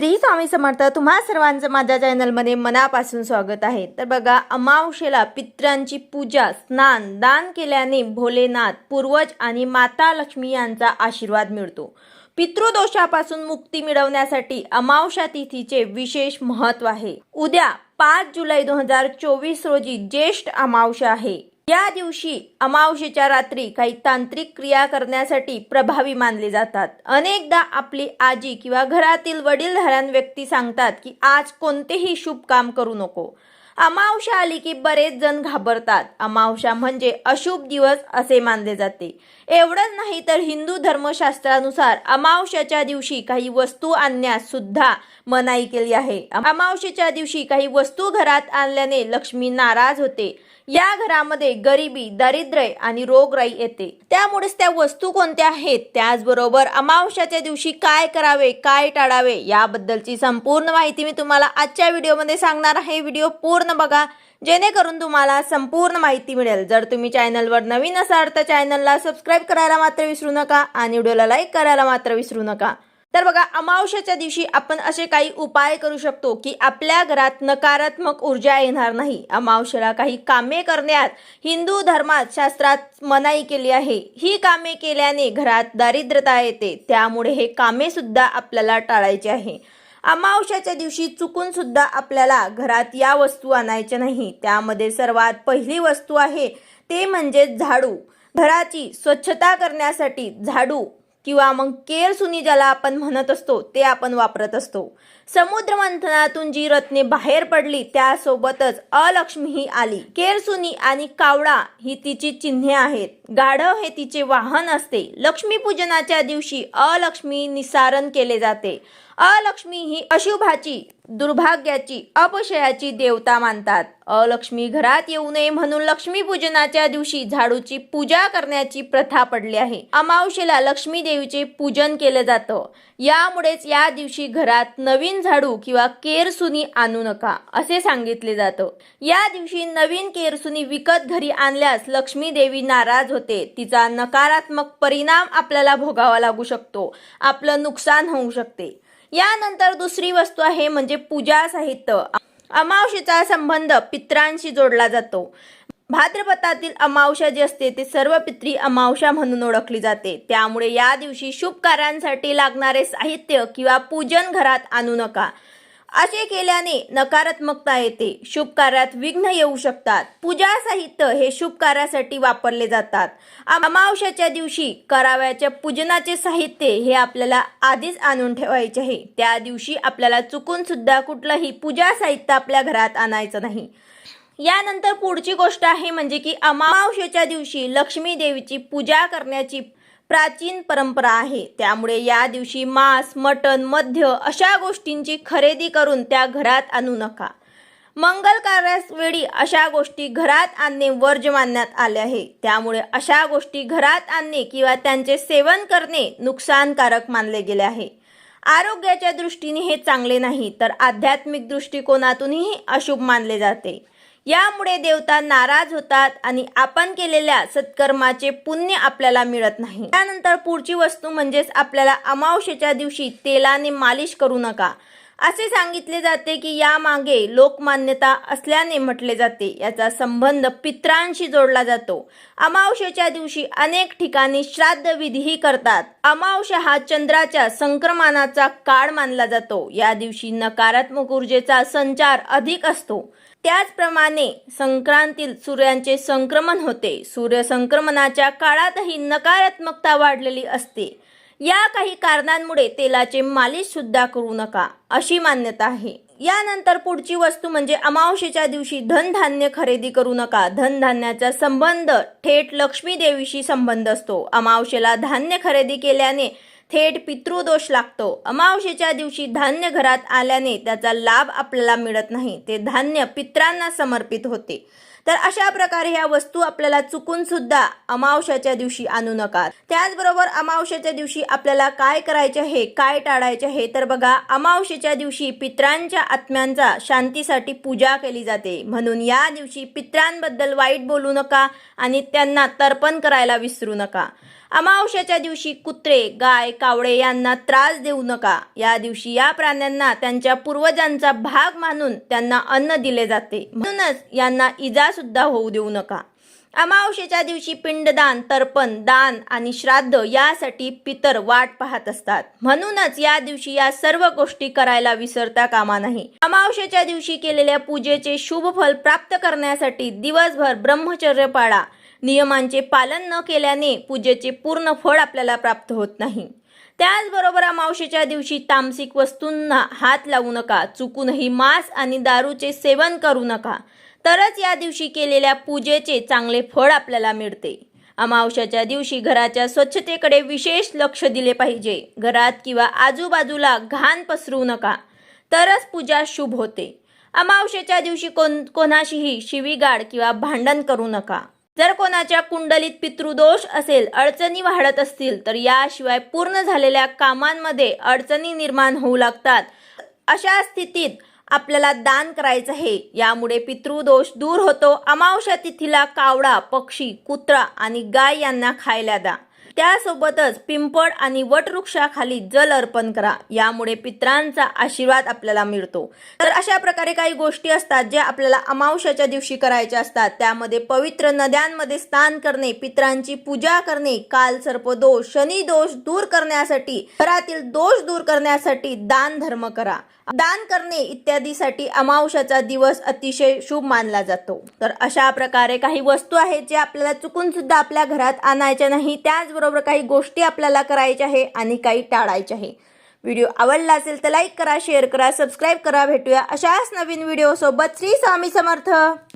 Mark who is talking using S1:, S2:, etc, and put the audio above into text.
S1: श्री स्वामी समर्थ तुम्हा सर्वांचं माझ्या चॅनलमध्ये मनापासून स्वागत आहे. तर बघा अमावशेला पित्रांची पूजा स्नान दान केल्याने भोलेनाथ पूर्वज आणि माता लक्ष्मी यांचा आशीर्वाद मिळतो. पितृदोषापासून मुक्ती मिळवण्यासाठी अमावशा तिथीचे विशेष महत्त्व आहे. उद्या पाच जुलै दोन हजार चोवीस रोजी ज्येष्ठ अमावश्या आहे. या दिवशी अमावशेच्या रात्री काही तांत्रिक क्रिया करण्यासाठी प्रभावी मानले जातात. अनेकदा आपली आजी किंवा घरातील वडीलधाऱ्यां व्यक्ती सांगतात की आज कोणतेही शुभ काम करू नको. अमावशा आली की बरेच जण घाबरतात. अमावशा म्हणजे अशुभ दिवस असे मानले जाते. एवढंच नाही तर हिंदू धर्मशास्त्रानुसार अमावश्याच्या दिवशी काही वस्तू आणण्यास सुद्धा मनाई केली आहे. अमावशेच्या दिवशी काही वस्तू घरात आणल्याने लक्ष्मी नाराज होते. या घरामध्ये गरिबी दारिद्र्य आणि रोगराई येते. त्यामुळेच त्या वस्तू कोणत्या आहेत? त्याचबरोबर अमावश्याच्या दिवशी काय करावे काय टाळावे? याबद्दलची संपूर्ण माहिती मी तुम्हाला आजच्या व्हिडिओमध्ये सांगणार आहे. व्हिडिओ पूर्ण बघा जेणेकरून तुम्हाला संपूर्ण माहिती मिळेल. जर तुम्ही चॅनलवर नवीन असाल तर चॅनलला सबस्क्राईब करायला मात्र विसरू नका आणि व्हिडिओला लाईक करायला मात्र विसरू नका. तर बघा अमावश्याच्या दिवशी आपण असे काही उपाय करू शकतो की आपल्या घरात नकारात्मक ऊर्जा येणार नाही. अमावश्याला काही कामे करण्यात हिंदू धर्मात शास्त्रात मनाई केली आहे. ही कामे केल्याने घरात दारिद्र्यता येते. त्यामुळे हे कामे सुद्धा आपल्याला टाळायचे आहे. अमावस्याच्या दिवशी चुकून सुद्धा आपल्याला घरात या वस्तू आणायच्या नाही. त्यामध्ये सर्वात पहिली वस्तू आहे ते म्हणजे झाडू. घराची स्वच्छता करण्यासाठी झाडू किंवा मग केर सुनी ज्याला आपण म्हणत असतो ते आपण वापरत असतो. समुद्र मंथनातून जी रत्ने बाहेर पडली त्यासोबतच अलक्ष्मी ही आली केरसुनी आणि कावडा ही तिची चिन्हे आहेत. गाढव हे तिचे वाहन असते. लक्ष्मीपूजनाच्या दिवशी अलक्ष्मी निसारण केले जाते. अलक्ष्मी ही अशुभाची दुर्भाग्याची अपशयाची देवता मानतात. अलक्ष्मी घरात येऊ नये म्हणून लक्ष्मी पूजनाच्या दिवशी झाडूची पूजा करण्याची प्रथा पडली आहे. अमावशेला लक्ष्मी देवीचे पूजन केलं जातं. यामुळेच या दिवशी घरात नवीन झाडू किंवा केरसुनी आणू नका असे सांगितले जातं. या दिवशी नवीन केरसुनी विकत घरी आणल्यास लक्ष्मी देवी नाराज होते. तिचा नकारात्मक परिणाम आपल्याला भोगावा लागू शकतो. आपलं नुकसान होऊ शकते. यानंतर दुसरी वस्तू आहे म्हणजे पूजा साहित्य. अमावशेचा संबंध पित्रांशी जोडला जातो. भाद्रपदातील अमावशा जी असते ती सर्व पित्री अमावशा म्हणून ओळखली जाते. त्यामुळे या दिवशी शुभ कार्यांसाठी लागणारे साहित्य किंवा पूजन घरात आणू नका. असे केल्याने नकारात्मकता येते. शुभ कार्यात विघ्न येऊ शकतात. पूजा साहित्य हे शुभ कार्यासाठी वापरले जातात. अमावस्याच्या दिवशी कराव्याच्या पूजनाचे साहित्य हे आपल्याला आधीच आणून ठेवायचे आहे. त्या दिवशी आपल्याला चुकून सुद्धा कुठलंही पूजा साहित्य आपल्या घरात आणायचं नाही. यानंतर पुढची गोष्ट आहे म्हणजे की अमावस्येच्या दिवशी लक्ष्मी देवीची पूजा करण्याची प्राचीन परंपरा आहे. त्यामुळे या दिवशी मांस मटण मध्य अशा गोष्टींची खरेदी करून त्या घरात आणू नका. मंगल कार्यावेळी अशा गोष्टी घरात आणणे वर्ज मानण्यात आले आहे. त्यामुळे अशा गोष्टी घरात आणणे किंवा त्यांचे सेवन करणे नुकसानकारक मानले गेले आहे. आरोग्याच्या दृष्टीने हे चांगले नाही तर आध्यात्मिक दृष्टिकोनातूनही अशुभ मानले जाते. यामुळे देवता नाराज होतात आणि आपण केलेल्या सत्कर्माचे पुण्य आपल्याला मिळत नाही. त्यानंतर पुढची वस्तू म्हणजेच आपल्याला अमावस्येच्या दिवशी तेलाने मालिश करू नका. असे सांगितले जाते की यामागे लोकमान्यता असल्याने म्हटले जाते. याचा संबंध पित्रांशी जोडला जातो. अमावस्येच्या दिवशी अनेक ठिकाणी श्राद्ध विधीही करतात. अमावश्या हा चंद्राच्या संक्रमणाचा काळ मानला जातो. या दिवशी नकारात्मक ऊर्जेचा संचार अधिक असतो. त्याचप्रमाणे संक्रांतील सूर्यांचे संक्रमण होते. सूर्य संक्रमणाच्या काळातही नकारात्मकता वाढलेली असते. या काही कारणांमुळे तेलाचे मालिश सुद्धा करू नका अशी मान्यता आहे. यानंतर पुढची वस्तू म्हणजे अमावशेच्या दिवशी धनधान्य खरेदी करू नका. धनधान्याचा संबंध थेट लक्ष्मी देवीशी संबंध असतो. अमावशेला धान्य खरेदी केल्याने थेट पितृदोष लागतो. अमावशेच्या दिवशी धान्य घरात आल्याने त्याचा लाभ आपल्याला मिळत नाही. ते धान्य पित्रांना समर्पित होते. तर अशा प्रकारे ह्या वस्तू आपल्याला चुकून सुद्धा अमावश्याच्या दिवशी आणू नका. त्याचबरोबर अमावश्याच्या दिवशी आपल्याला काय करायचे आहे काय टाळायचे आहे तर बघा अमावश्याच्या दिवशी पित्रांच्या आत्म्यांचा शांतीसाठी पूजा केली जाते. म्हणून या दिवशी पित्रांबद्दल वाईट बोलू नका आणि त्यांना तर्पण करायला विसरू नका. अमावश्याच्या दिवशी कुत्रे गाय कावळे यांना त्रास देऊ नका. या दिवशी या प्राण्यांना त्यांच्या पूर्वजांचा भाग मानून त्यांना अन्न दिले जाते. म्हणूनच यांना इजा सुद्धा होऊ देऊ नका. अमावस्येच्या दिवशी पिंडदान तर्पण दान आणि श्राद्ध यासाठी पितर वाट पाहत असतात. म्हणूनच या दिवशी या सर्व गोष्टी करायला विसरता कामा नाही अमावस्येच्या दिवशी केलेल्या पूजेचे शुभ फल प्राप्त करण्यासाठी दिवसभर ब्रह्मचर्य पाळा. नियमांचे पालन न केल्याने पूजेचे पूर्ण फळ आपल्याला प्राप्त होत नाही. त्याचबरोबर अमावस्येच्या दिवशी तामसिक वस्तूंना हात लावू नका. चुकूनही मांस आणि दारूचे सेवन करू नका. तरच या दिवशी केलेल्या पूजेचे चांगले फळ आपल्याला मिळते. अमावश्याच्या दिवशी घराच्या स्वच्छतेकडे विशेष लक्ष दिले पाहिजे. घरात किंवा आजूबाजूला घाण पसरू नका. तरच पूजा शुभ होते. अमावस्येच्या दिवशी कोण कोणाशीही शिवीगाळ किंवा भांडण करू नका. जर कोणाच्या कुंडलीत पितृदोष असेल अडचणी वाढत असतील तर याशिवाय पूर्ण झालेल्या कामांमध्ये अडचणी निर्माण होऊ लागतात. अशा स्थितीत आपल्याला दान करायचं आहे. यामुळे पितृदोष दूर होतो. अमावस्या तिथीला कावडा पक्षी कुत्रा आणि गाय यांना खायला द्या. त्यासोबतच पिंपळ आणि वटवृक्षाखाली जल अर्पण करा. यामुळे पित्रांचा आशीर्वाद आपल्याला मिळतो. तर अशा प्रकारे काही गोष्टी असतात ज्या आपल्याला अमावस्याच्या दिवशी करायच्या असतात. त्यामध्ये पवित्र नद्यांमध्ये स्नान करणे पित्रांची पूजा करणे काल सर्पदोष शनी दोष दूर करण्यासाठी घरातील दोष दूर करण्यासाठी दान धर्म करा. दान करणे इत्यादीसाठी अमावशाचा दिवस अतिशय शुभ मानला जातो. तर अशा प्रकारे काही वस्तू आहेत जे आपल्याला चुकून सुद्धा आपल्या घरात आणायच्या नाही त्याचबरोबर काही गोष्टी आपल्याला करायच्या आहे आणि काही टाळायच्या आहे. व्हिडिओ आवडला असेल तर लाईक करा शेअर करा सबस्क्राईब करा भेटूया अशाच नवीन व्हिडिओसोबत. श्री स्वामी समर्थ!